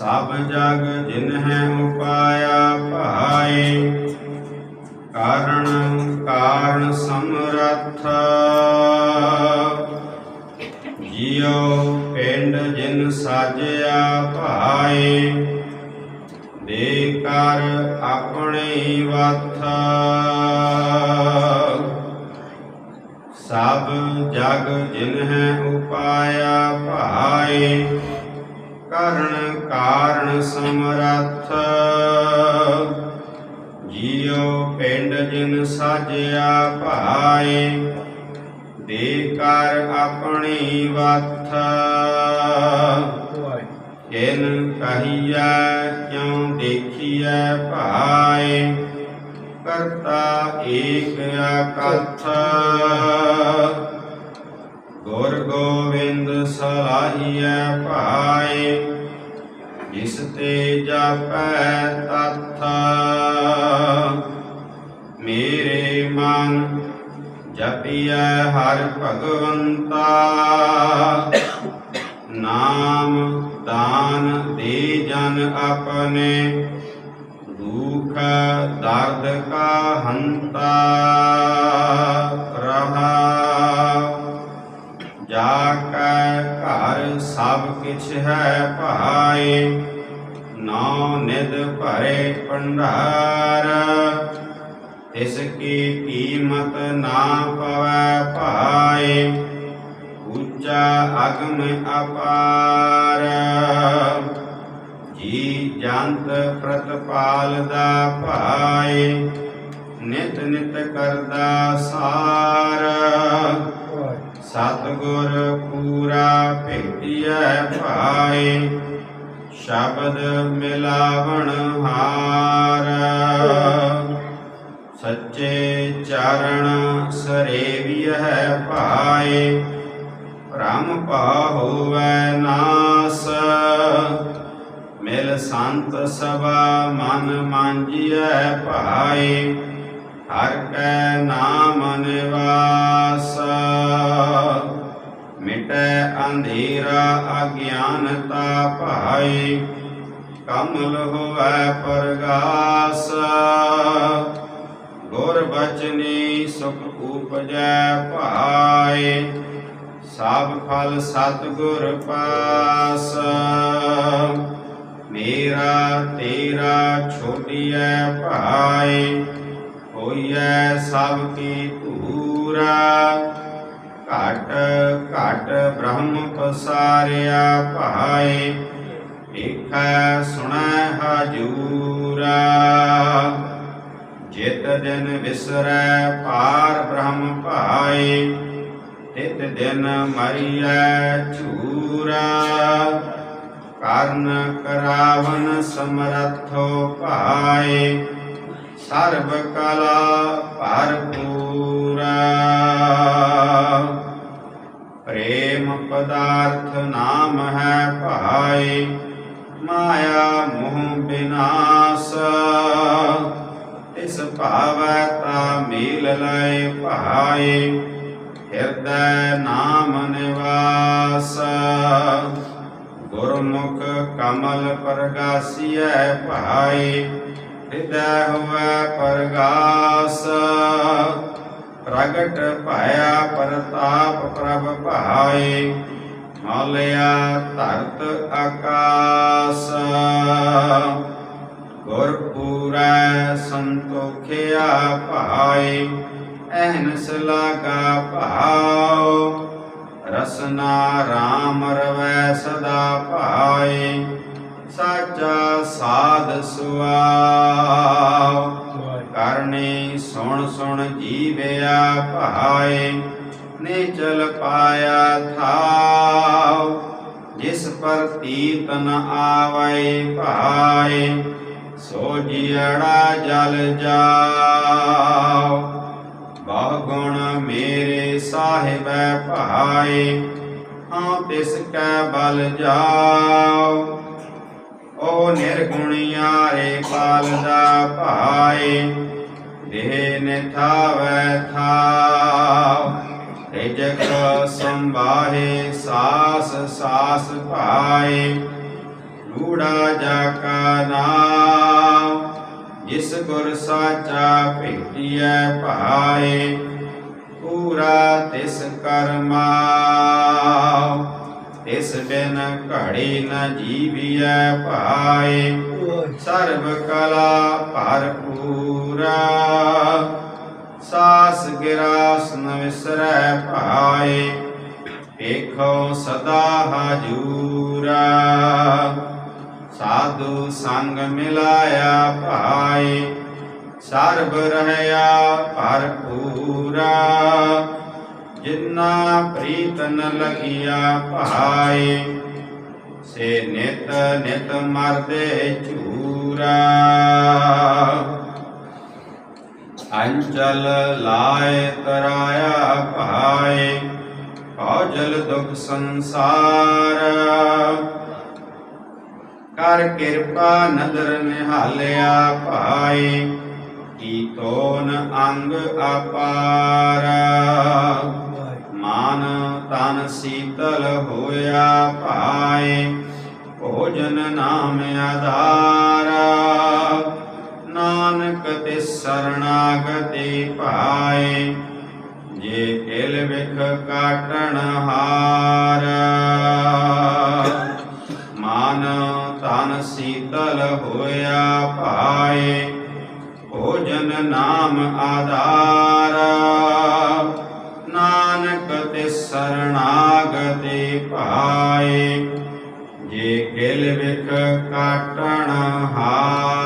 ਸਭ ਜਗ ਜਿਨਹਿ ਉਪਾਇਆ ਭਾਏ, ਕਾਰਣ ਕਾਰਨ ਸਮਰੱਥ। ਜਿਉ ਪਿੰਡ ਜਿਨ ਸਾਜਿਆ ਭਾਏ, ਦੇ ਕਰ ਆਪਣੇ ਵਥ। ਸਭ ਜਗ ਜਿਨਹਿ ਉਪਾਇਆ ਭਾਏ ਕਰਨ ਕਾਰਨ ਸਮਰੱਥ। ਜੀਉ ਪਿੰਡ ਜਿਨ ਸਾਜਿਆ ਭਾਏ ਦੇ ਕਰ ਆਪਣੀ ਵਥ। ਕਿਨ ਕਹੀਐ ਕਿਉ ਦੇਖੀਐ ਭਾਏ ਕਰਤਾ ਏਕ ਅਕਥ। ਗੁਰ ਗੋਬਿੰਦ ਸਲਾਹੀਐ ਭਾਏ ਜਿਸ ਤੇ ਜਾਪੈ ਤਥ। ਮੇਰੇ ਮਨ ਜਪਿਐ ਹਰ ਭਗਵੰਤਾ। ਜਾ ਕੈ ਘਰ ਸਭ ਕਿਛ ਹੈ ਭਾਏ ਨੌ ਨਿਦ ਭਰੇ ਭੰਡਾਰ। ਤਿਸ ਕੀ ਕੀਮਤ ਨਾ ਪਵੈ ਭਾਏ, ਉੱਚਾ ਅਗਮ ਅਪਾਰ। ਜੀ ਜੰਤ ਪ੍ਰਤਪਾਲ ਦਾ ਭਾਏ, ਨਿਤ ਨਿਤ ਕਰਦਾ ਸਾਰ। ਸਤਿਗੁਰ ਪੂਰਾ ਭੇਟਿਐ ਭਾਏ, ਸ਼ਬਦ ਮਿਲਾਵਣ ਹਾਰ। ਸੱਚੇ ਚਰਨ ਸਰੇਵਿਐ ਭਾਏ, ਭ੍ਰਮ ਭਾ ਹੋਵੈ ਨਾਸ। ਮਿਲ ਸੰਤ ਸਭਾ ਮਨ ਮਾਂਜੀਐ ਭਾਏ, ਹਰ ਕੈ ਨਾਮ ਨਿਵਾਸ। ਮਿਟੈ ਅੰਧੇਰਾ ਅਗਿਆਨਤਾ ਭਾਏ ਕਮਲ ਹੋਵੈ ਪਰਗਾਸ। ਗੁਰ ਬਚਨੀ ਸੁਖ ਉਪਜੈ ਭਾਏ ਸਭ ਫਲ ਸਤਿਗੁਰ ਪਾਸ। ਮੇਰਾ ਤੇਰਾ ਛੋਟਿਐ ਭਾਏ ਹੋਈਐ ਸਭ ਕੀ ਧੂਰਾ। ਘਟ ਘਟ ਬ੍ਰਹਮ ਪਸਾਰਿਆ ਭਾਏ ਵੇਖੈ ਸੁਣੈ ਹਜੂਰਾ। ਜਿਤ ਦਿਨ ਵਿਸਰੈ ਪਾਰ ਬ੍ਰਹਮ ਭਾਏ, ਤਿਤ ਦਿਨ ਮਰੀਐ ਝੂਰਾ। ਕਰਨ ਕਰਾਵਨ ਸਮਰਥੋ ਭਾਏ, ਸਰਬ ਕਲਾ ਭਰਪੂਰਾ ਪਦਾਰਥ ਨਾਮ ਹੈ ਭਾਏ ਮਾਇਆ ਮੋਹ ਬਿਨਾਸ਼। ਇਸ ਭਾਵੈ ਤਾ ਮੀਲ ਲੈ ਭਾਏ ਹਿਰਦੈ ਨਾਮ ਨਿਵਾਸ। ਗੁਰਮੁਖ ਕਮਲ ਪ੍ਰਗਾਸੀਐ ਭਾਏ ਹਿਰਦੈ ਹੋਵੈ ਪ੍ਰਗਾਸ। ਪ੍ਰਗਟ ਭਇਆ ਪ੍ਰਤਾਪ ਪ੍ਰਭ ਭਾਏ ਮਲਿਆ ਧਰਤ ਆਕਾਸ। ਗੁਰ ਪੂਰੈ ਸੰਤੋਖਿਆ ਭਾਏ ਐਨਸ ਲਾਗਾ ਭਾਉ। ਰਸਨਾ RAM ਰਵੈ ਸਦਾ ਭਾਏ ਸਾਚਾ ਸਾਧ ਸੁਆਵ ਕਰਨੀ ਸੁਣ ਸੁਣ ਜੀਵਿਆ ਭਾਏ ਨੇ ਚਲ ਪਾਇਆ ਥਾਉ, ਜਿਸ ਪਰ ਤੀਤ ਨ ਆਵੈ ਭਾਏ, ਸੋ ਜੀੜਾ ਜਲ ਜਾਉ। ਬਹੁ ਗੁਣ ਮੇਰੇ ਸਾਹਿਬੈ ਭਾਏ ਹਾਂ ਤਿਸ ਕੈ ਬਲ ਜਾਉ। ਓ ਨਿਰਗੁਣਿਆਰੇ ਪਾਲਦਾ ਭਾਏ, ਦੇਹ ਨਿਥਾਵੈ ਰਿਜਕ ਸੰਭਾਹੇ ਸਾਸ ਸਾਸ ਭਾਏ ਲੂੜਾ ਜਾ ਕਾ ਨਾਮ ਜਿਸ ਗੁਰ ਸਾਚਾ ਭੇਟਿਐ ਭਾਏ ਪੂਰਾ ਤਿਸ ਕਰਮਾ ਤਿਸ ਬਿਨ ਘੜੀ ਨ ਜੀਵਿਐ ਭਾਏ ਸਰਬ ਕਲਾ ਭਰਪੂਰਾ ਸਾਸ ਗਿਰਾਸ ਨ ਵਿਸਰੈ ਭਾਏ, ਵੇਖੋ ਸਦਾ ਹਜੂਰਾ। ਸਾਧੂ ਸੰਗ ਮਿਲਾਇਆ ਭਾਏ, ਸਰਬ ਰਹਿਆ ਭਰਪੂਰਾ। ਜਿਨਾ ਪ੍ਰੀਤ ਨ ਲਗਿਆ ਭਾਏ, ਸੇ ਨਿਤ ਨਿਤ ਮਰਦੇ ਝੂਰਾ। ਅੰਚਲ ਲਾਇ ਤਰਾਇਆ ਭਾਏ ਭਉਜਲ ਦੁਖ ਸੰਸਾਰ। ਕਰ ਕਿਰਪਾ ਨਦਰ ਨਿਹਾਲਿਆ ਭਾਏ, ਕੀ ਤੋਨ ਅੰਗ ਅਪਾਰ। ਮਾਨ ਤਨ ਸੀਤਲ ਹੋਇਆ ਭਾਏ, ਭੋਜਨ ਨਾਮ ਆਧਾਰ। ਤੇ ਸਰਣਾਗਤੀ ਪਾਏ, ਜੇ ਕਿਲ ਵਿਖ ਕਾਟਣ ਹਾਰ। ਮਾਨ ਤਨ ਸੀਤਲ ਹੋਇਆ ਭਾਏ, ਭੋਜਨ ਨਾਮ ਆਧਾਰ। ਨਾਨਕ ਤੇ ਸਰਣਾਗਤੀ ਪਾਏ, ਜੇ ਕਿਲ ਵਿਖ ਕਾਟਣ ਹਾਰ।